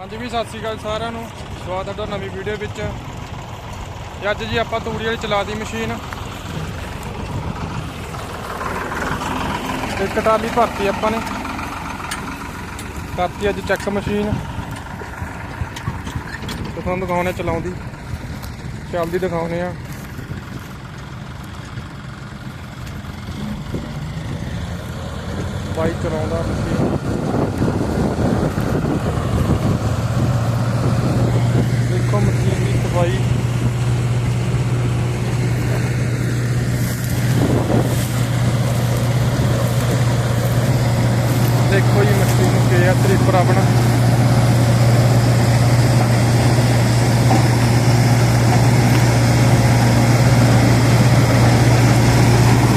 ਹਾਂਜੀ ਵੀ ਸਤਿ ਸ਼੍ਰੀ ਅਕਾਲ ਸਾਰਿਆਂ ਨੂੰ। ਸਵਾਗਤ ਹੈ ਤੁਹਾਡਾ ਨਵੀਂ ਵੀਡੀਓ ਵਿੱਚ। ਤੇ ਅੱਜ ਜੀ ਆਪਾਂ ਤੂੜੀ ਵਾਲੀ ਚਲਾਤੀ ਮਸ਼ੀਨ। ਇੱਕ ਟਾਲੀ ਭਰਤੀ ਆਪਾਂ ਨੇ। ਕਰਤੀ ਅੱਜ ਚੈੱਕ ਮਸ਼ੀਨ। ਤੇ ਤੁਹਾਨੂੰ ਦਿਖਾਉਣੇ ਚਲਾਉਂਦੀ। ਚੱਲਦੀ ਦਿਖਾਉਣੇ ਆ। ਬਾਈਕ ਚਲਾਉਂਦਾ ਮਸ਼ੀਨ ਦੇਖੋ ਮਸ਼ੀਨ ਦੀ ਸਫ਼ਾਈ ਦੇਖੋ ਜੀ ਮਸ਼ੀਨ ਨੂੰ ਕਿਹਾ ਤਰੀਪਰ ਆਪਣਾ।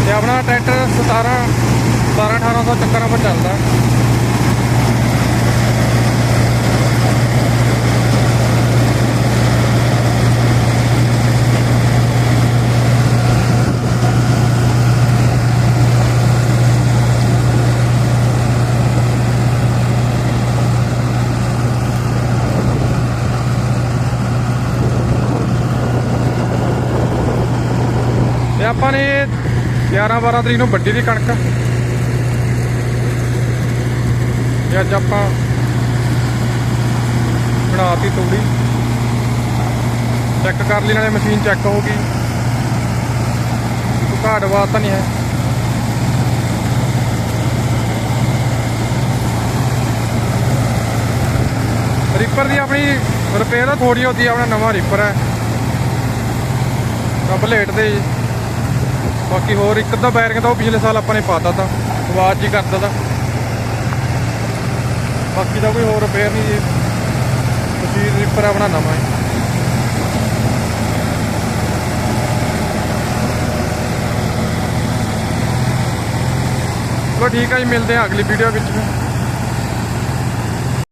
ਤੇ ਆਪਣਾ ਟਰੈਕਟਰ 17 17 1800 ਚੱਕਰਾਂ ਪਰ ਚੱਲਦਾ। ਤੇ ਆਪਾਂ ਨੇ 11 12 ਤਰੀਕ ਨੂੰ ਵੱਡੀ ਦੀ ਕਣਕ। ਤੇ ਅੱਜ ਆਪਾਂ ਬਣਾਤੀ ਤੂੜੀ। ਚੈੱਕ ਕਰ ਲਈ, ਨਾਲੇ ਮਸ਼ੀਨ ਚੈੱਕ ਹੋ ਗਈ ਕੋਈ ਘਾਟ ਬਾਤ ਤਾਂ ਨਹੀਂ ਹੈ। ਰੀਪਰ ਦੀ ਆਪਣੀ ਰਿਪੇਅਰ ਤਾਂ ਥੋੜੀ ਹੁੰਦੀ ਆ ਆਪਣਾ ਨਵਾਂ ਰੀਪਰ ਹੈ। ਕੰਪਲੀਟ ਤੇ ਜੀ। ਬਾਕੀ ਹੋਰ ਇੱਕ ਅੱਧਾ ਬੈਰਿੰਗ ਤਾਂ ਉਹ ਪਿਛਲੇ ਸਾਲ ਆਪਾਂ ਨੇ ਪਾਤਾ ਤਾਂ, ਆਵਾਜ਼ ਜੀ ਕਰਦਾ ਤਾਂ। ਬਾਕੀ ਦਾ ਕੋਈ ਹੋਰ ਰਿਪੇਅਰ ਨਹੀਂ ਜੀ। ਤੁਸੀਂ ਰਿਪਰ ਆਪਣਾ ਨਵਾਂ ਹੈ ਚਲੋ ਠੀਕ ਹੈ ਜੀ, ਮਿਲਦੇ ਹਾਂ ਅਗਲੀ ਵੀਡੀਓ ਵਿੱਚ